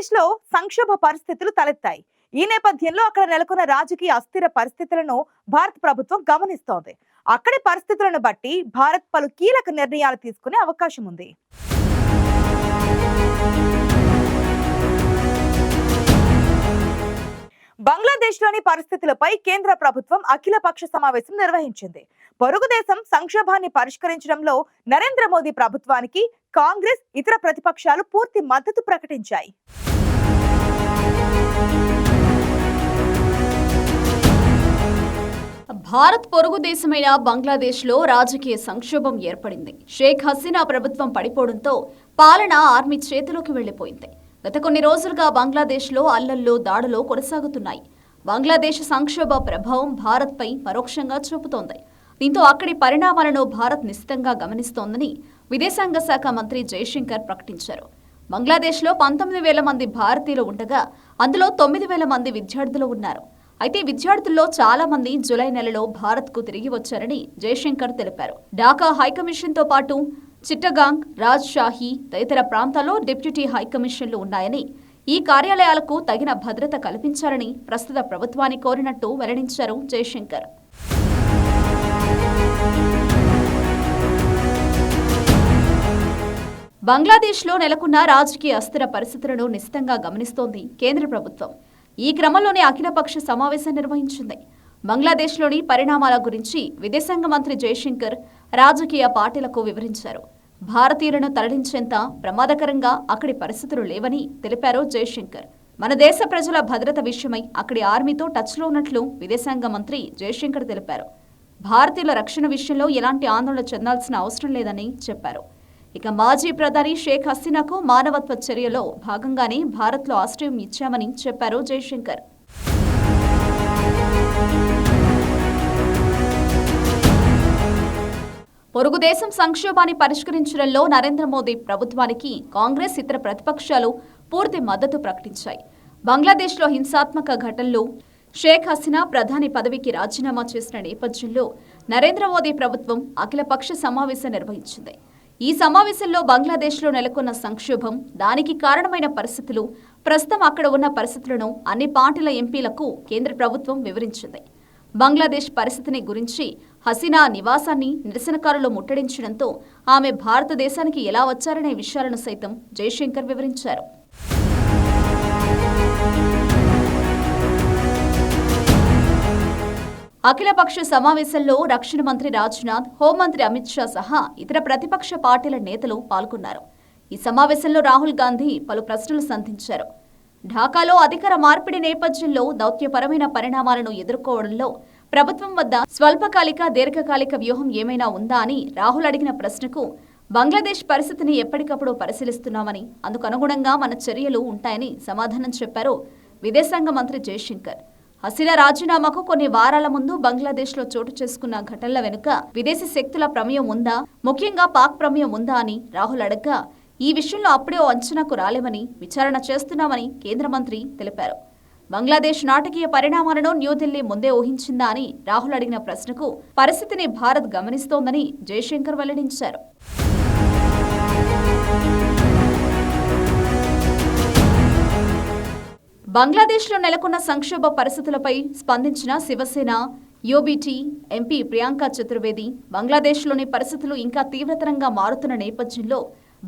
ఆంధ్రప్రదేశ్లో సంక్షోభ పరిస్థితులు తలెత్తాయి. ఈ నేపథ్యంలో అక్కడ నెలకొన్న రాజకీయ అస్థిర పరిస్థితులను భారత ప్రభుత్వం గమనిస్తోంది. అక్కడి పరిస్థితులను బట్టి భారత్ పలు కీలక నిర్ణయాలు తీసుకునే అవకాశం ఉంది. బంగ్లాదేశ్లోని పరిస్థితులపై కేంద్ర ప్రభుత్వం అఖిలపక్ష సమావేశం నిర్వహించింది. పొరుగు దేశం సంక్షోభాన్ని పరిష్కరించడంలో నరేంద్ర మోదీ ప్రభుత్వానికి కాంగ్రెస్ ఇతర ప్రతిపక్షాలు పూర్తి మద్దతు ప్రకటించాయి. భారత్ పొరుగు దేశమైన బంగ్లాదేశ్లో రాజకీయ సంక్షోభం ఏర్పడింది. షేక్ హసీనా ప్రభుత్వం పడిపోవడంతో పాలన ఆర్మీ చేతిలోకి వెళ్ళిపోయింది గత కొన్ని రోజులుగా బంగ్లాదేశ్లో అల్లల్లో దాడులు కొనసాగుతున్నాయి. బంగ్లాదేశ్ సంక్షోభ ప్రభావం భారత్పై పరోక్షంగా చూపుతోంది. దీంతో అక్కడి పరిణామాలను భారత్ నిశితంగా గమనిస్తోందని విదేశాంగ శాఖ మంత్రి జయశంకర్ ప్రకటించారు. బంగ్లాదేశ్లో పంతొమ్మిది వేల మంది భారతీయులు ఉండగా అందులో తొమ్మిది వేల మంది విద్యార్థులు ఉన్నారు. అయితే విద్యార్థుల్లో చాలా మంది జులై నెలలో భారత్కు తిరిగి వచ్చారని జయశంకర్ తెలిపారు. ఢాకా హైకమిషన్తో పాటు చిట్టగాంగ్ రాజ్ షాహీ తదితర ప్రాంతాల్లో డిప్యూటీ హైకమిషన్లు ఉన్నాయని ఈ కార్యాలయాలకు తగిన భద్రత కల్పించాలని ప్రస్తుత ప్రభుత్వాన్ని కోరినట్టు వెల్లడించారు జయశంకర్. బంగ్లాదేశ్లో నెలకొన్న రాజకీయ అస్థిర పరిస్థితులను నిశితంగా గమనిస్తోంది కేంద్ర ప్రభుత్వం. ఈ క్రమంలోనే అఖిలపక్ష సమావేశం నిర్వహించింది. బంగ్లాదేశ్లోని పరిణామాల గురించి విదేశాంగ మంత్రి జయశంకర్ రాజకీయ పార్టీలకు వివరించారు. భారతీయులను తరలించేంత ప్రమాదకరంగా అక్కడి పరిస్థితులు లేవని తెలిపారు జయశంకర్. మన దేశ ప్రజల భద్రత విషయమై అక్కడి ఆర్మీతో టచ్లో ఉన్నట్లు విదేశాంగ మంత్రి జయశంకర్ తెలిపారు. భారతీయుల రక్షణ విషయంలో ఎలాంటి ఆందోళన చెందాల్సిన అవసరం లేదని చెప్పారు. ఇక మాజీ ప్రధాని షేక్ హసీనాకు మానవత్వ చర్యలో భాగంగానే భారత్లో ఆశ్రయం ఇచ్చామని చెప్పారు జయశంకర్. పొరుగు దేశం సంక్షోభాన్ని పరిష్కరించడంలో నరేంద్ర మోదీ ప్రభుత్వానికి కాంగ్రెస్ ఇతర ప్రతిపక్షాలు పూర్తి మద్దతు ప్రకటించాయి. బంగ్లాదేశ్లో హింసాత్మక ఘటనలు షేక్ హసీనా ప్రధాని పదవికి రాజీనామా చేసిన నేపథ్యంలో నరేంద్ర మోదీ ప్రభుత్వం అఖిలపక్ష సమావేశం నిర్వహించింది. ఈ సమావేశంలో బంగ్లాదేశ్లో నెలకొన్న సంక్షోభం దానికి కారణమైన పరిస్థితులు ప్రస్తుతం అక్కడ ఉన్న పరిస్థితులను అన్ని పార్టీల ఎంపీలకు కేంద్ర ప్రభుత్వం వివరించింది. బంగ్లాదేశ్ పరిస్థితిని గురించి హసీనా నివాసాన్ని నిరసనకారులు ముట్టడించడంతో ఆమె భారతదేశానికి ఎలా వచ్చారనే విషయాలను సైతం జయశంకర్ వివరించారు. అఖిలపక్ష సమావేశంలో రక్షణ మంత్రి రాజ్నాథ్ హోంమంత్రి అమిత్ షా సహా ఇతర ప్రతిపక్ష పార్టీల నేతలు పాల్గొన్నారు. ఈ సమావేశంలో రాహుల్ గాంధీ పలు ప్రశ్నలు సంధించారు. ఢాకాలో అధికార మార్పిడి నేపథ్యంలో దౌత్యపరమైన పరిణామాలను ఎదుర్కోవడంలో ప్రభుత్వం వద్ద స్వల్పకాలిక దీర్ఘకాలిక వ్యూహం ఏమైనా ఉందా అని రాహుల్ అడిగిన ప్రశ్నకు బంగ్లాదేశ్ పరిస్థితిని ఎప్పటికప్పుడు పరిశీలిస్తున్నామని అందుకు అనుగుణంగా మన చర్యలు ఉంటాయని సమాధానం చెప్పారు విదేశాంగ మంత్రి జయశంకర్. హసీనా రాజీనామాకు కొన్ని వారాల ముందు బంగ్లాదేశ్లో చోటు చేసుకున్న ఘటనల వెనుక విదేశీ శక్తుల ప్రమేయం ఉందా? ముఖ్యంగా పాక్ ప్రమేయం ఉందా అని రాహుల్ అడగ్గా ఈ విషయంలో అప్పుడే ఓ అంచనాకు రాలేమని విచారణ చేస్తున్నామని కేంద్ర మంత్రి తెలిపారు. బంగ్లాదేశ్ నాటకీయ పరిణామాలను న్యూఢిల్లీ ముందే ఊహించిందా అని రాహుల్ అడిగిన ప్రశ్నకు పరిస్థితిని భారత్ గమనిస్తోందని జయశంకర్ వెల్లడించారు. బంగ్లాదేశ్లో నెలకొన్న సంక్షోభ పరిస్థితులపై స్పందించిన శివసేన యూబీటీ ఎంపీ ప్రియాంక చతుర్వేది బంగ్లాదేశ్లోని పరిస్థితులు ఇంకా తీవ్రతరంగా మారుతున్న నేపథ్యంలో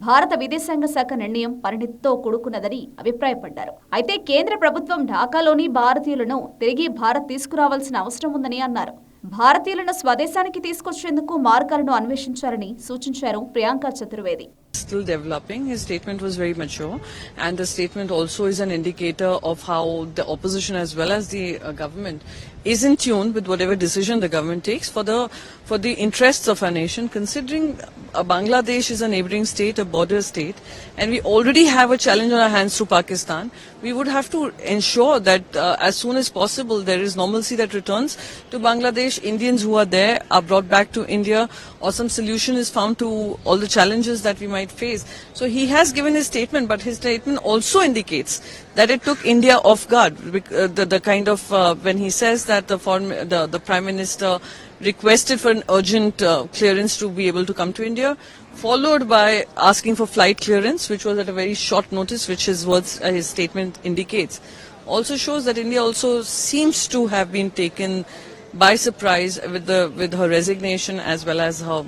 భారత విదేశాంగ శాఖ నిర్ణయం పరిణితితో కూడుకున్నదని అభిప్రాయపడ్డారు. అయితే కేంద్ర ప్రభుత్వం ఢాకాలోని భారతీయులను తిరిగి భారత్ తీసుకురావాల్సిన అవసరం ఉందని అన్నారు. భారతీయులను స్వదేశానికి తీసుకొచ్చేందుకు మార్గాలను అన్వేషించాలని సూచించారు Priyanka Chaturvedi still developing. His statement was very mature, and the statement also is an indicator of how the opposition as well as the uh, government is in tune with whatever decision the government takes for the for the interests of our nation. Considering uh, Bangladesh is a neighboring state, a border state, and we already have a challenge on our hands to Pakistan, we would have to ensure that uh, as soon as possible there is normalcy that returns to Bangladesh. Indians who are there are brought back to India, or some solution is found to all the challenges that we might face. So he has given his statement, but his statement also indicates that it took India off guard. uh, The, the kind of uh, when he says that the, foreign, the the prime minister requested for an urgent uh, clearance to be able to come to India, followed by asking for flight clearance, which was at a very short notice, which his words, uh, his statement indicates, also shows that India also seems to have been taken by surprise with the with her resignation as well as her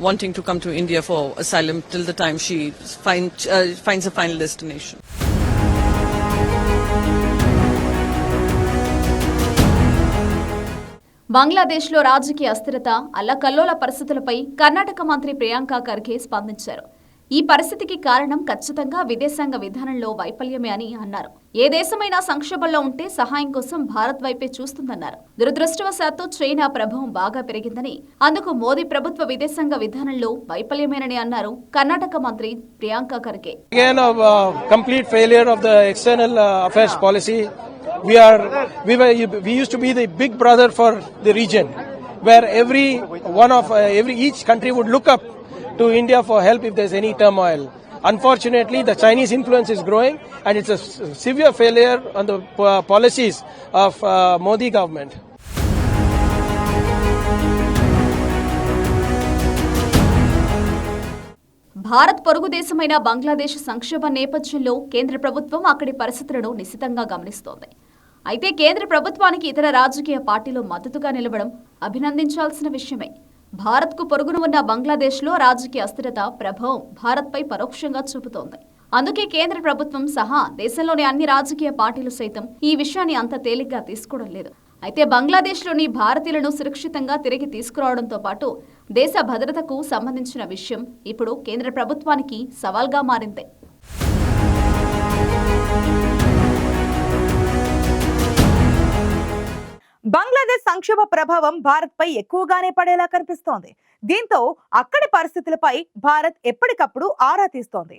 wanting to come to India for asylum till the time she find, uh, finds a final destination. బంగ్లాదేశ్లో రాజకీయ అస్థిరత అల్లకల్లోల పరిస్థితులపై కర్ణాటక మంత్రి ప్రియాంక ఖర్గే స్పందించారు ఈ పరిస్థితికి కారణం ఖచ్చితంగా విదేశాంగ విధానంలో వైఫల్యమే అని అన్నారు. ఏ దేశమైనా సంక్షోభంలో ఉంటే సహాయం కోసం భారత్ వైపే చూస్తుందన్నారు. దురదృష్టవశాత్తు చైనా ప్రభావం బాగా పెరిగిందని అందుకు మోదీ ప్రభుత్వ విదేశాంగ విధానంలో వైఫల్యమేనని అన్నారు కర్ణాటక మంత్రి Priyanka Kharge. Complete failure of the external affairs policy we are we we use the big brother for the reason where every one of every each country would look up to India for help if there's any turmoil. Unfortunately, the Chinese influence is growing, and it's a s- severe failure on the uh, policies of uh, Modi government. Bharat పొరుగు దేశమైన బంగ్లాదేశ్ సంక్షోభ నేపథ్యంలో కేంద్ర ప్రభుత్వం అక్కడి పరిస్థితులను నిశితంగా గమనిస్తోంది అయితే కేంద్ర ప్రభుత్వానికి ఇతర రాజకీయ పార్టీలు మద్దతుగా నిలవడం అభినందించాల్సిన విషయమే భారత్కు పొరుగున ఉన్న బంగ్లాదేశ్లో రాజకీయ అస్థిరత ప్రభావం భారత్పై పరోక్షంగా చూపుతోంది. అందుకే కేంద్ర ప్రభుత్వం సహా దేశంలోని అన్ని రాజకీయ పార్టీలు సైతం ఈ విషయాన్ని అంత తేలిగ్గా తీసుకోవడం లేదు. అయితే బంగ్లాదేశ్లోని భారతీయులను సురక్షితంగా తిరిగి తీసుకురావడంతో పాటు దేశ భద్రతకు సంబంధించిన విషయం ఇప్పుడు కేంద్ర ప్రభుత్వానికి సవాల్గా మారింది. బంగ్లాదేశ్ సంక్షోభ ప్రభావం భారత్పై ఎక్కువగానే పడేలా కనిపిస్తోంది. దీంతో అక్కడి పరిస్థితులపై భారత్ ఎప్పటికప్పుడు ఆరా తీస్తోంది.